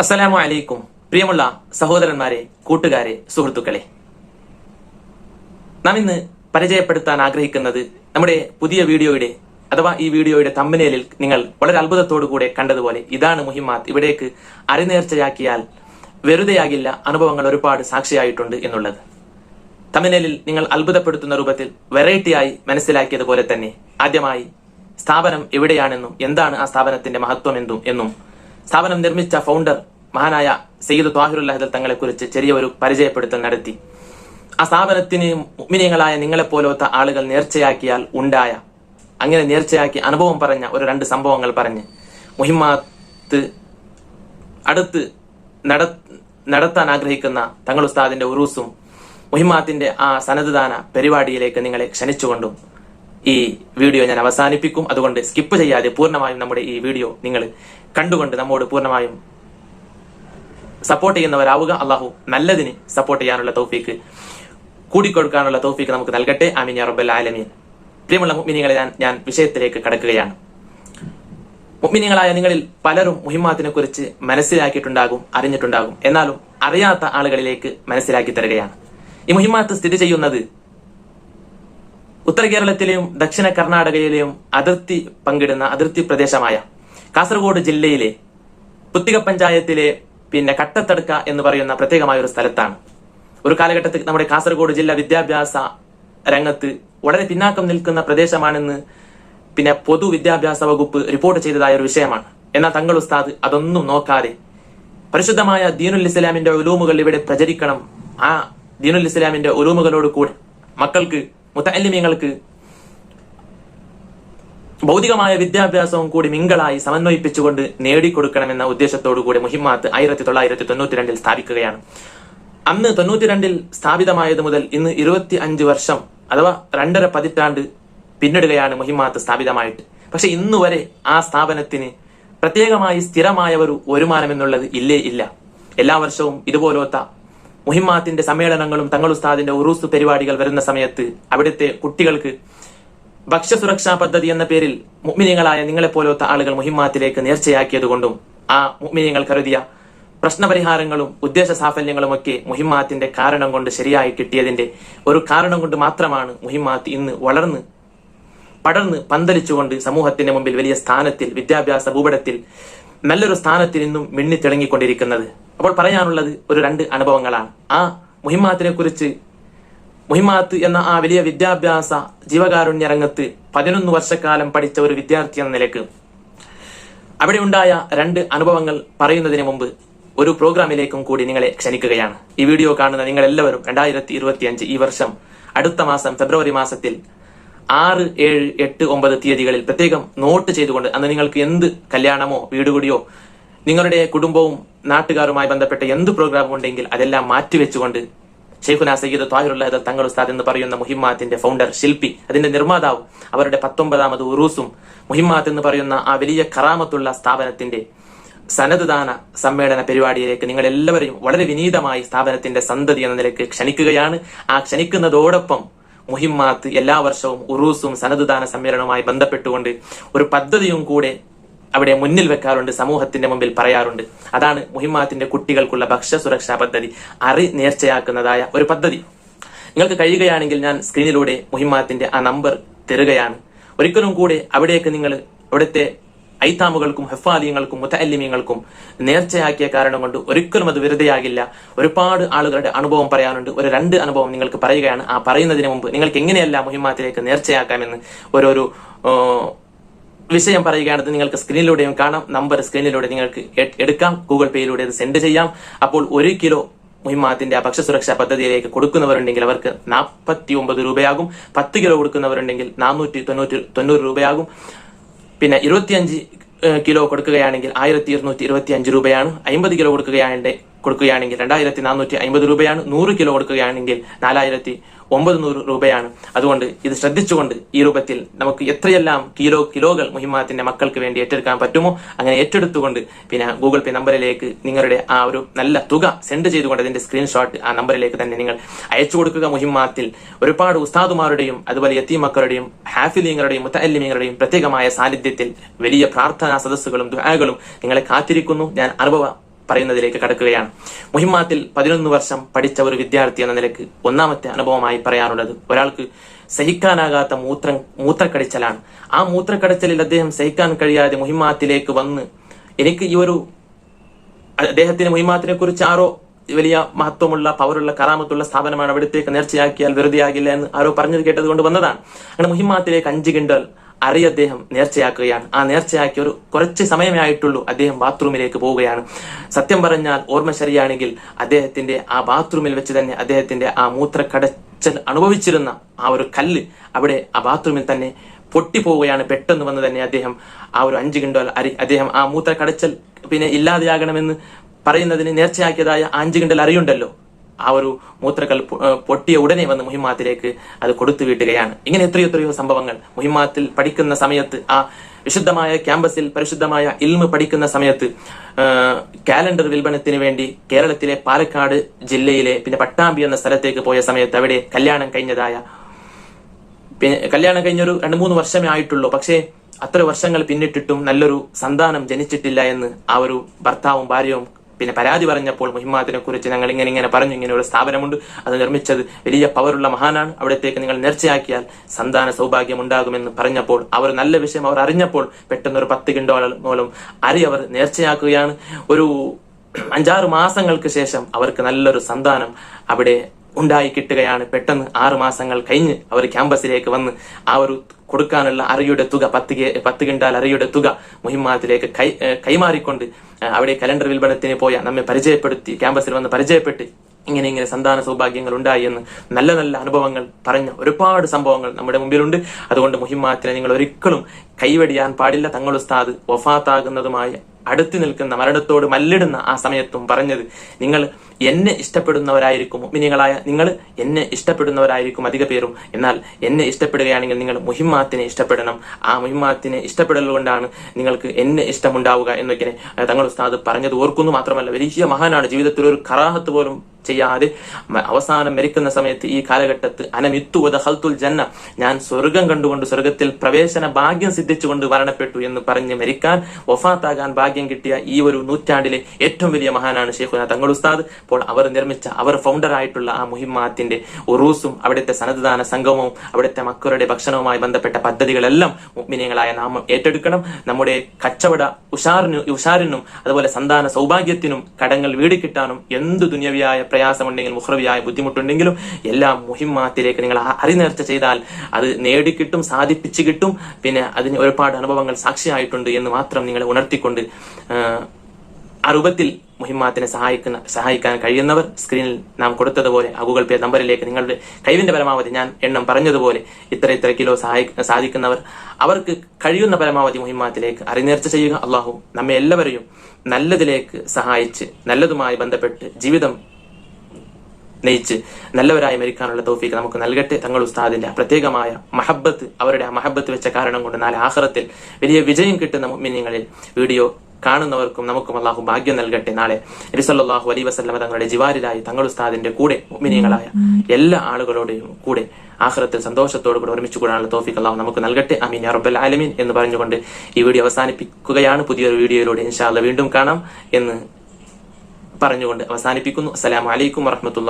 അസ്സലാമു അലൈക്കും പ്രിയമുള്ള സഹോദരന്മാരെ കൂട്ടുകാരെ സുഹൃത്തുക്കളെ. നാം ഇന്ന് പരിചയപ്പെടുത്താൻ ആഗ്രഹിക്കുന്നത് നമ്മുടെ പുതിയ വീഡിയോയുടെ അഥവാ ഈ വീഡിയോയുടെ തമ്പനയിലിൽ നിങ്ങൾ വളരെ അത്ഭുതത്തോടു കൂടെ കണ്ടതുപോലെ ഇതാണ് മുഹിമാത്ത്. ഇവിടേക്ക് അരനേർച്ചയാക്കിയാൽ വെറുതെയാകില്ല അനുഭവങ്ങൾ ഒരുപാട് സാക്ഷിയായിട്ടുണ്ട് എന്നുള്ളത്. തമിനലിൽ നിങ്ങൾ അത്ഭുതപ്പെടുത്തുന്ന രൂപത്തിൽ വെറൈറ്റിയായി മനസ്സിലാക്കിയതുപോലെ തന്നെ ആദ്യമായി സ്ഥാപനം എവിടെയാണെന്നും എന്താണ് ആ സ്ഥാപനത്തിന്റെ മഹത്വം എന്തും എന്നും സ്ഥാപനം നിർമ്മിച്ച ഫൗണ്ടർ മഹാനായ സെയ്ദ് ത്വാഹിറുല്ലാഹിദൽ തങ്ങളെ കുറിച്ച് ചെറിയ ഒരു പരിചയപ്പെടുത്തൽ നടത്തി. ആ സ്ഥാപനത്തിന് മുഗ്മിനിയങ്ങളായ നിങ്ങളെ പോലത്തെ ആളുകൾ നേർച്ചയാക്കിയാൽ ഉണ്ടായ അങ്ങനെ നേർച്ചയാക്കി അനുഭവം പറഞ്ഞ ഒരു രണ്ട് സംഭവങ്ങൾ പറഞ്ഞ്. മുഹിമാത്ത് അടുത്ത് നട നടത്താൻ ആഗ്രഹിക്കുന്ന തങ്ങൾ ഉസ്താദിന്റെ ഉറൂസും മുഹിമാത്തിന്റെ ആ സന്നദ്ധദാന പരിപാടിയിലേക്ക് നിങ്ങളെ ക്ഷണിച്ചുകൊണ്ടും ഈ വീഡിയോ ഞാൻ അവസാനിപ്പിക്കും. അതുകൊണ്ട് സ്കിപ്പ് ചെയ്യാതെ പൂർണമായും നമ്മുടെ ഈ വീഡിയോ നിങ്ങൾ കണ്ടുകൊണ്ട് നമ്മോട് പൂർണമായും സപ്പോർട്ട് ചെയ്യുന്നവരാവുക. അള്ളാഹു നല്ലതിന് സപ്പോർട്ട് ചെയ്യാനുള്ള തൗഫീക്ക് കൂടിക്കൊടുക്കാനുള്ള തൗഫീക്ക് നമുക്ക് നൽകട്ടെ. ആമീൻ യാ റബ്ബൽ ആലമീൻ. പ്രിയമുള്ള മുഹ്മിനികളെ ഞാൻ ഞാൻ വിഷയത്തിലേക്ക് കടക്കുകയാണ്. മുഅ്മിനീങ്ങളായ നിങ്ങളിൽ പലരും മുഹിമാത്തിനെ കുറിച്ച് മനസ്സിലാക്കിയിട്ടുണ്ടാകും അറിഞ്ഞിട്ടുണ്ടാകും. എന്നാലും അറിയാത്ത ആളുകളിലേക്ക് മനസ്സിലാക്കി തരികയാണ്. ഈ മുഹിമാത്ത് സ്ഥിതി ചെയ്യുന്നത് ഉത്തര കേരളത്തിലെയും ദക്ഷിണ കർണാടകയിലെയും അതിർത്തി പങ്കിടുന്ന അതിർത്തി പ്രദേശമായ കാസർഗോഡ് ജില്ലയിലെ പുത്തിക പഞ്ചായത്തിലെ പിന്നെ കട്ടത്തടുക്ക എന്ന് പറയുന്ന പ്രത്യേകമായ ഒരു സ്ഥലത്താണ്. ഒരു കാലഘട്ടത്തിൽ നമ്മുടെ കാസർഗോഡ് ജില്ല വിദ്യാഭ്യാസ രംഗത്ത് വളരെ പിന്നാക്കം നിൽക്കുന്ന പ്രദേശമാണെന്ന് പിന്നെ പൊതുവിദ്യാഭ്യാസ വകുപ്പ് റിപ്പോർട്ട് ചെയ്തതായ ഒരു വിഷയമാണ്. എന്നാൽ തങ്ങൾ ഉസ്താദ് അതൊന്നും നോക്കാതെ പരിശുദ്ധമായ ദീനുൽ ഇസ്ലാമിന്റെ ഉലൂമുകൾ ഇവിടെ പ്രചരിക്കണം. ആ ദീനുൽ ഇസ്ലാമിന്റെ ഉലൂമുകളോട് കൂടെ മക്കൾക്ക് മുത്തല്ലിമീങ്ങൾക്ക് ഭൗതികമായ വിദ്യാഭ്യാസവും കൂടി മിങ്കളായി സമന്വയിപ്പിച്ചുകൊണ്ട് നേടിക്കൊടുക്കണമെന്ന ഉദ്ദേശത്തോടു കൂടി മുഹിമാത്ത് ആയിരത്തി തൊള്ളായിരത്തി തൊണ്ണൂറ്റി രണ്ടിൽ സ്ഥാപിക്കുകയാണ്. അന്ന് തൊണ്ണൂറ്റി രണ്ടിൽ സ്ഥാപിതമായത് മുതൽ ഇന്ന് ഇരുപത്തി അഞ്ച് വർഷം അഥവാ രണ്ടര പതിറ്റാണ്ട് പിന്നിടുകയാണ് മുഹിമാത്ത് സ്ഥാപിതമായിട്ട്. പക്ഷെ ഇന്ന് വരെ ആ സ്ഥാപനത്തിന് പ്രത്യേകമായി സ്ഥിരമായ ഒരു വരുമാനം എന്നുള്ളത് ഇല്ലേ ഇല്ല. എല്ലാ വർഷവും ഇതുപോലത്തെ മുഹിമാത്തിന്റെ സമ്മേളനങ്ങളും തങ്ങളുസ്താദിന്റെ ഉറൂസ് പരിപാടികൾ വരുന്ന സമയത്ത് അവിടുത്തെ കുട്ടികൾക്ക് ഭക്ഷ്യസുരക്ഷാ പദ്ധതി എന്ന പേരിൽ മുഗ്മിനിയങ്ങളായ നിങ്ങളെ പോലത്തെ ആളുകൾ മുഹിമാത്തിലേക്ക് നേർച്ചയാക്കിയതുകൊണ്ടും ആ മുഗ്മിനിയങ്ങൾ കരുതിയ പ്രശ്നപരിഹാരങ്ങളും ഉദ്ദേശ സാഫല്യങ്ങളും ഒക്കെ മുഹിമാത്തിന്റെ കാരണം കൊണ്ട് ശരിയായി കിട്ടിയതിന്റെ ഒരു കാരണം കൊണ്ട് മാത്രമാണ് മുഹിമാത്ത് ഇന്ന് വളർന്ന് പടർന്ന് പന്തലിച്ചുകൊണ്ട് സമൂഹത്തിന്റെ മുമ്പിൽ വലിയ സ്ഥാനത്തിൽ വിദ്യാഭ്യാസ ഭൂപടത്തിൽ നല്ലൊരു സ്ഥാനത്തിൽ നിന്നും മിന്നിത്തിളങ്ങിക്കൊണ്ടിരിക്കുന്നത് അപ്പോൾ പറയാനുള്ളത് ഒരു രണ്ട് അനുഭവങ്ങളാണ്. ആ മുഹിമാത്തിനെ കുറിച്ച് മുഹിമാത്ത് എന്ന ആ വലിയ വിദ്യാഭ്യാസ ജീവകാരുണ്യ രംഗത്ത് പതിനൊന്ന് വർഷക്കാലം പഠിച്ച ഒരു വിദ്യാർത്ഥി എന്ന നിലയ്ക്ക്. അവിടെ ഉണ്ടായ രണ്ട് അനുഭവങ്ങൾ പറയുന്നതിന് മുമ്പ് ഒരു പ്രോഗ്രാമിലേക്കും കൂടി നിങ്ങളെ ക്ഷണിക്കുകയാണ്. ഈ വീഡിയോ കാണുന്ന നിങ്ങൾ എല്ലാവരും രണ്ടായിരത്തി ഇരുപത്തി അഞ്ച് ഈ വർഷം അടുത്ത മാസം ഫെബ്രുവരി മാസത്തിൽ ആറ് ഏഴ് എട്ട് ഒമ്പത് തീയതികളിൽ പ്രത്യേകം നോട്ട് ചെയ്തുകൊണ്ട് അന്ന് നിങ്ങൾക്ക് എന്ത് കല്യാണമോ വീടുകൂടിയോ നിങ്ങളുടെ കുടുംബവും നാട്ടുകാരുമായി ബന്ധപ്പെട്ട എന്ത് പ്രോഗ്രാം ഉണ്ടെങ്കിൽ അതെല്ലാം മാറ്റിവെച്ചുകൊണ്ട് ഷെയ്ഖുന സയ്യിദ് താഹിറുള്ള തങ്ങൾ ഉസ്താദ് എന്ന് പറയുന്ന മുഹിമാത്തിന്റെ ഫൗണ്ടർ ശില്പി അതിന്റെ നിർമ്മാതാവ് അവരുടെ പത്തൊമ്പതാമത് ഉറൂസും മുഹിമാത്ത് എന്ന് പറയുന്ന ആ വലിയ കറാമത്തുള്ള സ്ഥാപനത്തിന്റെ സനദ്ദാന സമ്മേളന പരിപാടിയിലേക്ക് നിങ്ങൾ എല്ലാവരെയും വളരെ വിനീതമായി സ്ഥാപനത്തിന്റെ സന്തതി എന്ന നിലയ്ക്ക് ക്ഷണിക്കുകയാണ്. ആ ക്ഷണിക്കുന്നതോടൊപ്പം മുഹിമാത്ത് എല്ലാ വർഷവും ഉറൂസും സനദ്ദാന സമ്മേളനവുമായി ബന്ധപ്പെട്ടുകൊണ്ട് ഒരു പദ്ധതിയും കൂടെ അവിടെ മുന്നിൽ വെക്കാറുണ്ട് സമൂഹത്തിന്റെ മുമ്പിൽ പറയാറുണ്ട്. അതാണ് മുഹിമാത്തിന്റെ കുട്ടികൾക്കുള്ള ഭക്ഷ്യ സുരക്ഷാ പദ്ധതി അറി നേർച്ചയാക്കുന്നതായ ഒരു പദ്ധതി. നിങ്ങൾക്ക് കഴിയുകയാണെങ്കിൽ ഞാൻ സ്ക്രീനിലൂടെ മുഹിമാത്തിന്റെ ആ നമ്പർ തരുകയാണ്. ഒരിക്കലും കൂടെ അവിടേക്ക് നിങ്ങൾ അവിടുത്തെ ഐത്താമുകൾക്കും ഹെഫാലിയങ്ങൾക്കും മുത്തല്ലിമീങ്ങൾക്കും നേർച്ചയാക്കിയ കാരണം കൊണ്ട് ഒരിക്കലും അത് വെറുതെയാകില്ല. ഒരുപാട് ആളുകളുടെ അനുഭവം പറയാനുണ്ട്. ഒരു രണ്ട് അനുഭവം നിങ്ങൾക്ക് പറയുകയാണ്. ആ പറയുന്നതിന് മുമ്പ് നിങ്ങൾക്ക് എങ്ങനെയല്ല മുഹിമാത്തിലേക്ക് നേർച്ചയാക്കാമെന്ന്? ഓരോരോ വിഷയം പറയുകയാണെങ്കിൽ നിങ്ങൾക്ക് സ്ക്രീനിലൂടെയും കാണാം. നമ്പർ സ്ക്രീനിലൂടെ നിങ്ങൾക്ക് എടുക്കാം. ഗൂഗിൾ പേയിലൂടെ അത് സെൻഡ് ചെയ്യാം. അപ്പോൾ ഒരു കിലോ മുഹിമാത്തിന്റെ ആ ഭക്ഷ്യസുരക്ഷാ പദ്ധതിയിലേക്ക് കൊടുക്കുന്നവരുണ്ടെങ്കിൽ അവർക്ക് നാൽപ്പത്തി ഒമ്പത് രൂപയാകും. പത്ത് കിലോ കൊടുക്കുന്നവരുണ്ടെങ്കിൽ നാനൂറ്റി തൊണ്ണൂറ്റി തൊണ്ണൂറ് രൂപയാകും. പിന്നെ ഇരുപത്തിയഞ്ച് കിലോ കൊടുക്കുകയാണെങ്കിൽ ആയിരത്തി ഇരുന്നൂറ്റി ഇരുപത്തി അഞ്ച് രൂപയാണ്. അമ്പത് കിലോ കൊടുക്കുകയാണെങ്കിൽ കൊടുക്കുകയാണെങ്കിൽ രണ്ടായിരത്തി നാനൂറ്റി അമ്പത് രൂപയാണ്. നൂറ് കിലോ കൊടുക്കുകയാണെങ്കിൽ നാലായിരത്തി ഒമ്പത് നൂറ് രൂപയാണ്. അതുകൊണ്ട് ഇത് ശ്രദ്ധിച്ചുകൊണ്ട് ഈ രൂപത്തിൽ നമുക്ക് എത്രയെല്ലാം കിലോ കിലോകൾ മുഹിമാത്തിന്റെ മക്കൾക്ക് വേണ്ടി ഏറ്റെടുക്കാൻ പറ്റുമോ അങ്ങനെ ഏറ്റെടുത്തുകൊണ്ട് പിന്നെ ഗൂഗിൾ പേ നമ്പറിലേക്ക് നിങ്ങളുടെ ആ ഒരു നല്ല തുക സെൻഡ് ചെയ്തുകൊണ്ട് അതിന്റെ സ്ക്രീൻഷോട്ട് ആ നമ്പറിലേക്ക് തന്നെ നിങ്ങൾ അയച്ചു കൊടുക്കുക മുഹിമാത്തിൽ ഒരുപാട് ഉസ്താദുമാരുടെയും അതുപോലെ യത്തീ മക്കളുടെയും ഹാഫിലിങ്ങളുടെയും മുത്തല്ലിമീങ്ങളുടെയും പ്രത്യേകമായ സാന്നിധ്യത്തിൽ വലിയ പ്രാർത്ഥനാ സദസ്സുകളും ദുആകളും നിങ്ങളെ കാത്തിരിക്കുന്നു. ഞാൻ അനുഭവ പറയുന്നതിലേക്ക് കടക്കുകയാണ്. മുഹിമ്മാത്തിൽ പതിനൊന്ന് വർഷം പഠിച്ച ഒരു വിദ്യാർത്ഥി എന്ന നിലയ്ക്ക് ഒന്നാമത്തെ അനുഭവമായി പറയാനുള്ളത് ഒരാൾക്ക് സഹിക്കാനാകാത്ത മൂത്രം മൂത്രക്കടിച്ചലാണ്. ആ മൂത്രക്കടിച്ചലിൽ അദ്ദേഹം സഹിക്കാൻ കഴിയാതെ മുഹിമാത്തിലേക്ക് വന്ന് എനിക്ക് ഈ ഒരു അദ്ദേഹത്തിന് മുഹിമാത്തിനെ കുറിച്ച് ആരോ വലിയ മഹത്വമുള്ള പവറുള്ള കറാമത്തുള്ള സ്ഥാപനമാണ് അവിടത്തേക്ക് നേർച്ചയാക്കിയാൽ വെറുതെയാകില്ല എന്ന് ആരോ പറഞ്ഞത് കേട്ടത് കൊണ്ട് വന്നതാണ്. അങ്ങനെ മുഹിമാത്തിലേക്ക് അഞ്ച് കിണ്ടൽ അറി അദ്ദേഹം നേർച്ചയാക്കുകയാണ്. ആ നേർച്ചയാക്കി ഒരു കുറച്ച് സമയമേ ആയിട്ടുള്ളൂ അദ്ദേഹം ബാത്റൂമിലേക്ക് പോവുകയാണ്. സത്യം പറഞ്ഞാൽ ഓർമ്മ ശരിയാണെങ്കിൽ അദ്ദേഹത്തിന്റെ ആ ബാത്റൂമിൽ വെച്ച് തന്നെ അദ്ദേഹത്തിന്റെ ആ മൂത്രക്കടച്ചൽ അനുഭവിച്ചിരുന്ന ആ ഒരു കല്ല് അവിടെ ആ ബാത്റൂമിൽ തന്നെ പൊട്ടിപ്പോവുകയാണ്. പെട്ടെന്ന് വന്ന് തന്നെ അദ്ദേഹം ആ ഒരു അഞ്ച് കിണ്ടോ അരി അദ്ദേഹം ആ മൂത്ര കടച്ചൽ പിന്നെ ഇല്ലാതെയാകണമെന്ന് പറയുന്നതിന് നേർച്ചയാക്കിയതായ അഞ്ച് കിണ്ടൽ അറിയുണ്ടല്ലോ ആ ഒരു മൂത്രക്കൽ പൊട്ടിയ ഉടനെ വന്ന് മുഹിമാത്തിലേക്ക് അത് കൊടുത്തു വീട്ടുകയാണ് ഇങ്ങനെ എത്രയോ എത്രയോ സംഭവങ്ങൾ മുഹിമാത്തിൽ പഠിക്കുന്ന സമയത്ത് ആ വിശുദ്ധമായ ക്യാമ്പസിൽ പരിശുദ്ധമായ ഇൽമ് പഠിക്കുന്ന സമയത്ത് കാലണ്ടർ വിൽപ്പനത്തിന് വേണ്ടി കേരളത്തിലെ പാലക്കാട് ജില്ലയിലെ പിന്നെ പട്ടാമ്പി എന്ന സ്ഥലത്തേക്ക് പോയ സമയത്ത് അവിടെ കല്യാണം കഴിഞ്ഞതായ കല്യാണം കഴിഞ്ഞൊരു രണ്ട് മൂന്ന് വർഷമേ ആയിട്ടുള്ളൂ. പക്ഷേ അത്ര വർഷങ്ങൾ പിന്നിട്ടിട്ടും നല്ലൊരു സന്താനം ജനിച്ചിട്ടില്ല എന്ന് ആ ഒരു ഭർത്താവും ഭാര്യയും പിന്നെ പരാതി പറഞ്ഞപ്പോൾ മുഹിമാത്തിനെ കുറിച്ച് ഞങ്ങൾ ഇങ്ങനെ ഇങ്ങനെ പറഞ്ഞു ഇങ്ങനെ ഒരു സ്ഥാപനമുണ്ട് അത് നിർമ്മിച്ചത് വലിയ പവറുള്ള മഹാനാണ്. അവിടത്തേക്ക് നിങ്ങൾ നേർച്ചയാക്കിയാൽ സന്താന സൗഭാഗ്യം ഉണ്ടാകുമെന്ന് പറഞ്ഞപ്പോൾ അവർ നല്ല വിഷയം അവർ അറിഞ്ഞപ്പോൾ പെട്ടെന്ന് ഒരു പത്ത് കിണ്ടോളം അരി അവർ നേർച്ചയാക്കുകയാണ്. ഒരു അഞ്ചാറ് മാസങ്ങൾക്ക് ശേഷം അവർക്ക് നല്ലൊരു സന്താനം അവിടെ ഉണ്ടായി കിട്ടുകയാണ്. പെട്ടെന്ന് ആറു മാസങ്ങൾ കഴിഞ്ഞ് അവർ ക്യാമ്പസിലേക്ക് വന്ന് ആ ഒരു കൊടുക്കാനുള്ള അറിയുടെ തുക പത്ത് പത്ത് കിണ്ടാൽ അറിയുടെ തുക മുഹിമാത്തിലേക്ക് കൈ കൈമാറിക്കൊണ്ട് അവിടെ കലണ്ടർ വിൽപ്പനത്തിന് പോയ നമ്മെ പരിചയപ്പെടുത്തി ക്യാമ്പസിൽ വന്ന് പരിചയപ്പെട്ട് ഇങ്ങനെ ഇങ്ങനെ സന്താന സൗഭാഗ്യങ്ങൾ ഉണ്ടായി എന്ന് നല്ല നല്ല അനുഭവങ്ങൾ പറഞ്ഞ ഒരുപാട് സംഭവങ്ങൾ നമ്മുടെ മുമ്പിലുണ്ട്. അതുകൊണ്ട് മുഹിമാത്തിനെ നിങ്ങൾ ഒരിക്കലും കൈവടിയാൻ പാടില്ല. തങ്ങൾ ഉസ്താദ് വഫാത്താകുന്നതുമായി അടുത്ത് നിൽക്കുന്ന മരണത്തോട് മല്ലിടുന്ന ആ സമയത്തും പറഞ്ഞത് നിങ്ങൾ എന്നെ ഇഷ്ടപ്പെടുന്നവരായിരിക്കും മിനികളായ നിങ്ങൾ എന്നെ ഇഷ്ടപ്പെടുന്നവരായിരിക്കും അധിക പേരും എന്നാൽ എന്നെ ഇഷ്ടപ്പെടുകയാണെങ്കിൽ നിങ്ങൾ മുഹിമാത്തിനെ ഇഷ്ടപ്പെടണം. ആ മുഹിമാത്തിനെ ഇഷ്ടപ്പെടൽ കൊണ്ടാണ് നിങ്ങൾക്ക് എന്നെ ഇഷ്ടമുണ്ടാവുക എന്നൊക്കെ തങ്ങൾ ഉസ്താദ് പറഞ്ഞത് ഓർക്കുന്നു. മാത്രമല്ല വലിയ മഹാനാണ്. ജീവിതത്തിൽ ഒരു കറാഹത്ത് പോലും ചെയ്യാതെ അവസാനം മരിക്കുന്ന സമയത്ത് ഈ കാലഘട്ടത്ത് അനമിത്തു ഹൽത്തുൽ ജന്ന. ഞാൻ സ്വർഗം കണ്ടുകൊണ്ട് സ്വർഗത്തിൽ പ്രവേശന ഭാഗ്യം സിദ്ധിച്ചുകൊണ്ട് മരണപ്പെട്ടു എന്ന് പറഞ്ഞ് മരിക്കാൻ വഫാത്താകാൻ ഭാഗ്യം കിട്ടിയ ഈ ഒരു നൂറ്റാണ്ടിലെ ഏറ്റവും വലിയ മഹാനാണ് ഷെയ്ഖുന തങ്ങൾ ഉസ്താദ് അപ്പോൾ അവർ നിർമ്മിച്ച അവർ ഫൗണ്ടർ ആയിട്ടുള്ള ആ മുഹിമാത്തിന്റെ ഉറൂസും അവിടുത്തെ സന്നദ്ധദാന സംഗമവും അവിടുത്തെ മക്കളുടെ ഭക്ഷണവുമായി ബന്ധപ്പെട്ട പദ്ധതികളെല്ലാം മുഗ്മിനിയങ്ങളായ നാം ഏറ്റെടുക്കണം. നമ്മുടെ കച്ചവട ഉഷാറിനും ഉഷാറിനും അതുപോലെ സന്താന സൗഭാഗ്യത്തിനും കടങ്ങൾ വീട് കിട്ടാനും എന്ത് ദുന്യവിയായ പ്രയാസമുണ്ടെങ്കിലും മുഹ്രവിയായ ബുദ്ധിമുട്ടുണ്ടെങ്കിലും എല്ലാം മുഹിമാത്തിലേക്ക് നിങ്ങൾ അറിനേർച്ച ചെയ്താൽ അത് നേടിക്കിട്ടും സാധിപ്പിച്ചു കിട്ടും. പിന്നെ അതിന് ഒരുപാട് അനുഭവങ്ങൾ സാക്ഷിയായിട്ടുണ്ട് എന്ന് മാത്രം നിങ്ങളെ ഉണർത്തിക്കൊണ്ട് രൂപത്തിൽ മുഹിമാത്തിനെ സഹായിക്കുന്ന സഹായിക്കാൻ കഴിയുന്നവർ സ്ക്രീനിൽ നാം കൊടുത്തതുപോലെ ആ ഗൂഗിൾ പേ നമ്പറിലേക്ക് നിങ്ങളുടെ കഴിവിന്റെ പരമാവധി ഞാൻ എണ്ണം പറഞ്ഞതുപോലെ ഇത്ര ഇത്ര കിലോ സഹായി സാധിക്കുന്നവർ അവർക്ക് കഴിയുന്ന പരമാവധി മുഹിമാത്തിലേക്ക് അറിനേർച്ച ചെയ്യുക. അള്ളാഹു നമ്മെ എല്ലാവരെയും നല്ലതിലേക്ക് സഹായിച്ച് നല്ലതുമായി ബന്ധപ്പെട്ട് ജീവിതം നയിച്ച് നല്ലവരായി മരിക്കാനുള്ള തൗഫീക്ക് നമുക്ക് നൽകട്ടെ. തങ്ങൾ ഉസ്താദിന്റെ പ്രത്യേകമായ മഹബത്ത് അവരുടെ ആ മഹബത്ത് വെച്ച കാരണം കൊണ്ട് നാളെ ആഹ്റത്തിൽ വലിയ വിജയം കിട്ടുന്ന മുഅ്മിനീങ്ങളിൽ വീഡിയോ കാണുന്നവർക്കും നമുക്കും അള്ളാഹു ഭാഗ്യം നൽകട്ടെ. നാളെ നബിസല്ലാഹു അലൈ വസല്ലമ തങ്ങളുടെ ജിവാരിലായി തങ്ങൾ ഉസ്താദിന്റെ കൂടെ മുഅ്മിനീങ്ങളായ എല്ലാ ആളുകളോടെയും കൂടെ ആഹ്റത്തിൽ സന്തോഷത്തോടു കൂടെ ഒരുമിച്ച് കൂടാനുള്ള തോഫിക്ക് അള്ളാഹു നമുക്ക് നൽകട്ടെ. അമീൻ അറബൽ ആലമീൻ എന്ന് പറഞ്ഞുകൊണ്ട് ഈ വീഡിയോ അവസാനിപ്പിക്കുകയാണ്. പുതിയൊരു വീഡിയോയിലൂടെ ഇൻഷാല്ല വീണ്ടും കാണാം എന്ന് പറഞ്ഞുകൊണ്ട് അവസാനിപ്പിക്കുന്നു. അസ്സലാമു അലൈക്കും വറഹ്മത്തുള്ളാഹി